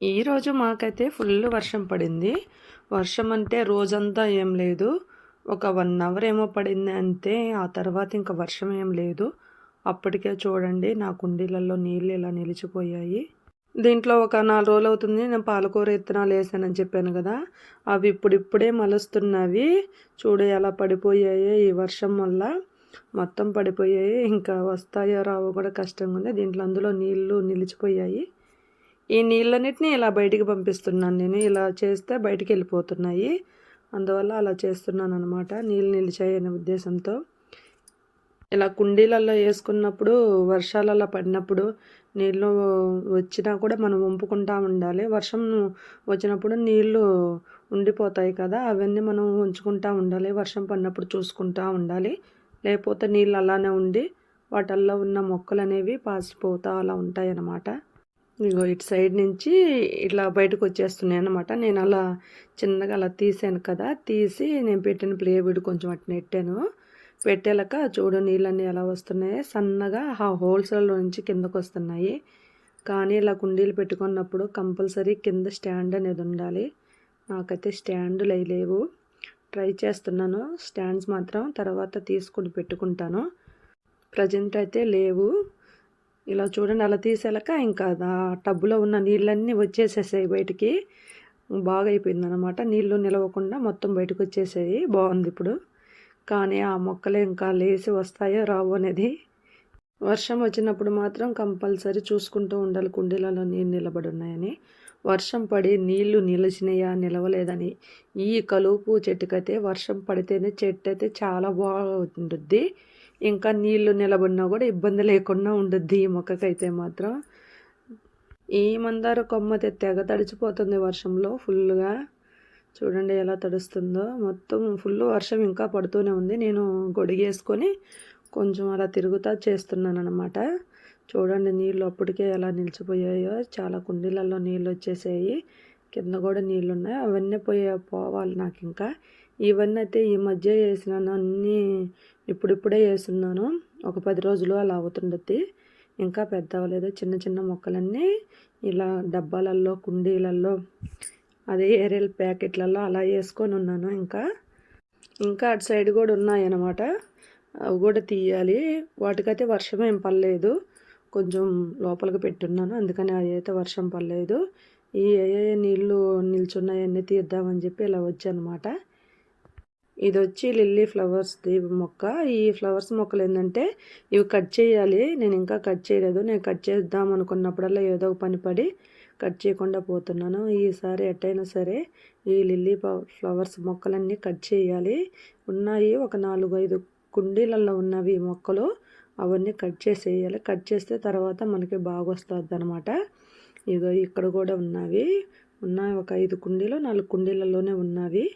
ఈరోజు మాకైతే ఫుల్ వర్షం పడింది. వర్షం అంటే రోజంతా ఏం లేదు. ఒక వన్ అవర్ ఏమో పడింది అంతే ఆ తర్వాత ఇంకా వర్షం ఏం లేదు. అప్పటికే చూడండి నా కుండీలలో నీళ్ళు ఇలా నిలిచిపోయాయి. దీంట్లో ఒక నాలుగు రోజులు అవుతుంది నేను పాలకూర విత్తనాలు వేసానని చెప్పాను కదా. అవి ఇప్పుడిప్పుడే మలుస్తున్నవి. చూడు ఎలా పడిపోయాయి ఈ వర్షం వల్ల. మొత్తం పడిపోయాయి ఇంకా వస్తాయో రావో కూడా కష్టంగా ఉంది దీంట్లో అందులో నీళ్ళు నిలిచిపోయాయి. ఈ నీళ్ళన్నిటిని ఇలా బయటికి పంపిస్తున్నాను నేను. ఇలా చేస్తే బయటికి వెళ్ళిపోతున్నాయి. అందువల్ల అలా చేస్తున్నాను అనమాట నీళ్ళు నిలిచాయనే ఉద్దేశంతో. ఇలా కుండీలలో వేసుకున్నప్పుడు వర్షాలలో పడినప్పుడు నీళ్ళు వచ్చినా కూడా మనం వంపుకుంటా ఉండాలి. వర్షం వచ్చినప్పుడు నీళ్ళు ఉండిపోతాయి కదా అవన్నీ మనం ఉంచుకుంటా ఉండాలి. వర్షం పడినప్పుడు చూసుకుంటా ఉండాలి. లేకపోతే నీళ్ళు అలానే ఉండి వాటల్లో ఉన్న మొక్కలు అనేవి పాసిపోతూ అలా ఉంటాయి అన్నమాట ఇగో ఇటు సైడ్ నుంచి ఇట్లా బయటకు వచ్చేస్తున్నాయి అనమాట నేను అలా చిన్నగా అలా తీసాను కదా తీసి నేను పెట్టిన ప్లేవుడ్ కొంచెం అటు నెట్టాను. పెట్టేలాక చూడు నీళ్ళన్నీ ఎలా వస్తున్నాయి. సన్నగా ఆ హోల్సేల్ నుంచి కిందకు వస్తున్నాయి. కానీ ఇలా కుండీలు పెట్టుకున్నప్పుడు కంపల్సరీ కింద స్టాండ్ అనేది ఉండాలి. నాకైతే స్టాండ్లు లేవు. ట్రై చేస్తున్నాను. స్టాండ్స్ మాత్రం తర్వాత తీసుకుని పెట్టుకుంటాను. ప్రజెంట్ అయితే లేవు. ఇలా చూడండి అలా తీసేలాక ఇంకా టబ్బులో ఉన్న నీళ్ళన్నీ వచ్చేసేసాయి బయటికి. బాగా అయిపోయింది అనమాట నీళ్ళు నిలవకుండా మొత్తం బయటకు వచ్చేసాయి బాగుంది ఇప్పుడు. కానీ ఆ మొక్కలు ఇంకా లేచి వస్తాయో రావు అనేది వర్షం వచ్చినప్పుడు మాత్రం కంపల్సరీ చూసుకుంటూ ఉండాలి కుండీలలో నీళ్ళు నిలబడి ఉన్నాయని. వర్షం పడి నీళ్ళు నిలిచినాయా నిలవలేదని. ఈ కలుపు చెట్టుకైతే వర్షం పడితేనే చెట్టు అయితే చాలా బాగుంటుంది ఇంకా నీళ్ళు నిలబడినా కూడా ఇబ్బంది లేకుండా ఉండద్ది ఈ మొక్కకైతే మాత్రం. ఈ మందార కొమ్మ తెగ తడిచిపోతుంది వర్షంలో ఫుల్గా చూడండి ఎలా తడుస్తుందో. మొత్తం ఫుల్ వర్షం ఇంకా పడుతూనే ఉంది. నేను గొడిగేసుకొని కొంచెం అలా తిరుగుతా చేస్తున్నాను అనమాట చూడండి నీళ్ళు అప్పటికే ఎలా నిలిచిపోయాయో. చాలా కుండీలలో నీళ్ళు వచ్చేసాయి. కింద కూడా నీళ్ళు ఉన్నాయి అవన్నీ పోయే పోవాలి నాకు ఇంకా ఇవన్నీ అయితే ఈ మధ్య వేసినాను. అన్నీ ఇప్పుడిప్పుడే వేస్తున్నాను. ఒక పది రోజులు అలా అవుతుండద్ది. ఇంకా పెద్ద అవ్వలేదు. చిన్న చిన్న మొక్కలన్నీ ఇలా డబ్బాలల్లో కుండీలల్లో అదే ఏరియల్ ప్యాకెట్లలో అలా వేసుకొని ఉన్నాను ఇంకా. ఇంకా అటు సైడ్ కూడా ఉన్నాయన్నమాట. అవి కూడా తీయాలి. వాటికైతే వర్షం ఏం పర్లేదు కొంచెం లోపలికి పెట్టున్నాను. అందుకని అది అయితే వర్షం పర్లేదు ఈ ఏ నీళ్ళు నిల్చున్నాయన్నీ తీద్దామని చెప్పి ఇలా వచ్చానమాట. ఇది వచ్చి లిల్లీ ఫ్లవర్స్ది మొక్క. ఈ ఫ్లవర్స్ మొక్కలు ఏంటంటే ఇవి కట్ చేయాలి. నేను ఇంకా కట్ చేయలేదు. నేను కట్ చేద్దాం అనుకున్నప్పుడల్లా ఏదో ఒక పని పడి కట్ చేయకుండా పోతున్నాను. ఈసారి ఎట్టయినా సరే ఈ లిల్లీ ఫ్లవర్స్ మొక్కలన్నీ కట్ చేయాలి. ఉన్నాయి ఒక నాలుగు ఐదు కుండీలలో ఉన్నవి మొక్కలు. అవన్నీ కట్ చేసేయాలి. కట్ చేస్తే తర్వాత మనకి బాగా వస్తుంది అనమాట ఇగో ఇక్కడ కూడా ఉన్నవి. ఉన్నాయి ఒక ఐదు కుండీలు నాలుగు కుండీలలోనే ఉన్నవి.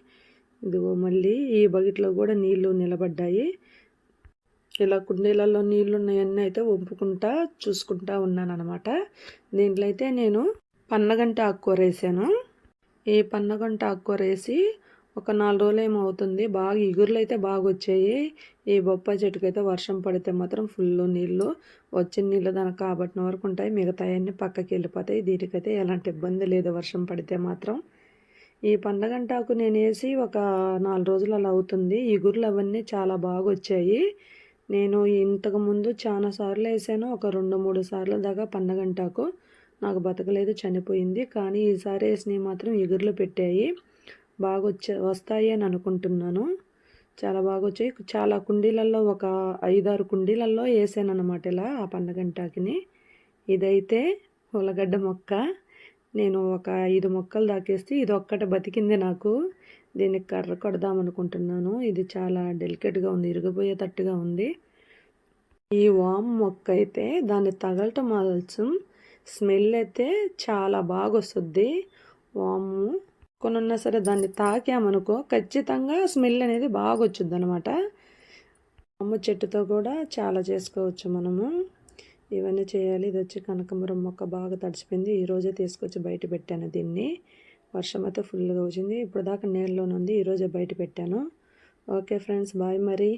ఇదిగో మళ్ళీ ఈ బకెట్లో కూడా నీళ్ళు నిలబడ్డాయి. ఇలా కుండీలలో నీళ్ళు ఉన్నాయన్నీ అయితే వంపుకుంటా చూసుకుంటా ఉన్నాను అనమాట దీంట్లో అయితే నేను పన్నగంట ఆకుకూర వేసాను. ఈ పన్నగంట ఆకుకూర వేసి ఒక నాలుగు రోజులు ఏమో అవుతుంది. బాగా ఇగురులు అయితే బాగా వచ్చాయి ఈ బొప్పాయి చెట్టుకు అయితే వర్షం పడితే మాత్రం ఫుల్ నీళ్ళు వచ్చిన నీళ్ళు దానికి కాబట్టిన వరకు ఉంటాయి. మిగతాయన్నీ పక్కకి వెళ్ళిపోతాయి. దీనికైతే ఎలాంటి ఇబ్బంది లేదు వర్షం పడితే మాత్రం. ఈ పండగంటాకు నేను వేసి ఒక నాలుగు రోజులు అలా అవుతుంది. ఇగురులు అవన్నీ చాలా బాగా వచ్చాయి నేను ఇంతకుముందు చాలా సార్లు వేసాను. ఒక రెండు మూడు సార్లు దాకా పండగంటాకు నాకు బతకలేదు చనిపోయింది. కానీ ఈసారి వేసినవి మాత్రం ఎగురులు పెట్టాయి. బాగా వచ్చే వస్తాయి అని అనుకుంటున్నాను. చాలా బాగా వచ్చాయి చాలా కుండీలలో ఒక ఐదారు కుండీలలో వేసాను అనమాట ఇలా ఆ పండగంటాకిని ఇదైతే ఉల్లగడ్డ మొక్క. నేను ఒక ఐదు మొక్కలు దాకేస్తే ఇది ఒక్కటి బతికింది నాకు. దీనికి కర్ర కొడదాం అనుకుంటున్నాను. ఇది చాలా డెలికేట్గా ఉంది ఇరిగిపోయేటట్టుగా ఉంది. ఈ వామ్ మొక్క అయితే దాన్ని తగలటం ఆల్సం స్మెల్ అయితే చాలా బాగా వస్తుంది వాము కొన్ని ఉన్నా సరే దాన్ని తాకామనుకో ఖచ్చితంగా స్మెల్ అనేది బాగా వచ్చుద్ది అనమాట అమ్మ చెట్టుతో కూడా చాలా చేసుకోవచ్చు మనము. ఇవన్నీ చేయాలి. ఇది వచ్చి కనకమరం మొక్క బాగా తడిచిపోయింది ఈరోజే తీసుకొచ్చి బయట పెట్టాను దీన్ని. వర్షం అయితే ఫుల్గా వచ్చింది. ఇప్పుడు దాకా నీళ్ళలోనే ఉంది. ఈరోజే బయట పెట్టాను. ఓకే ఫ్రెండ్స్ బాయ్ మరి.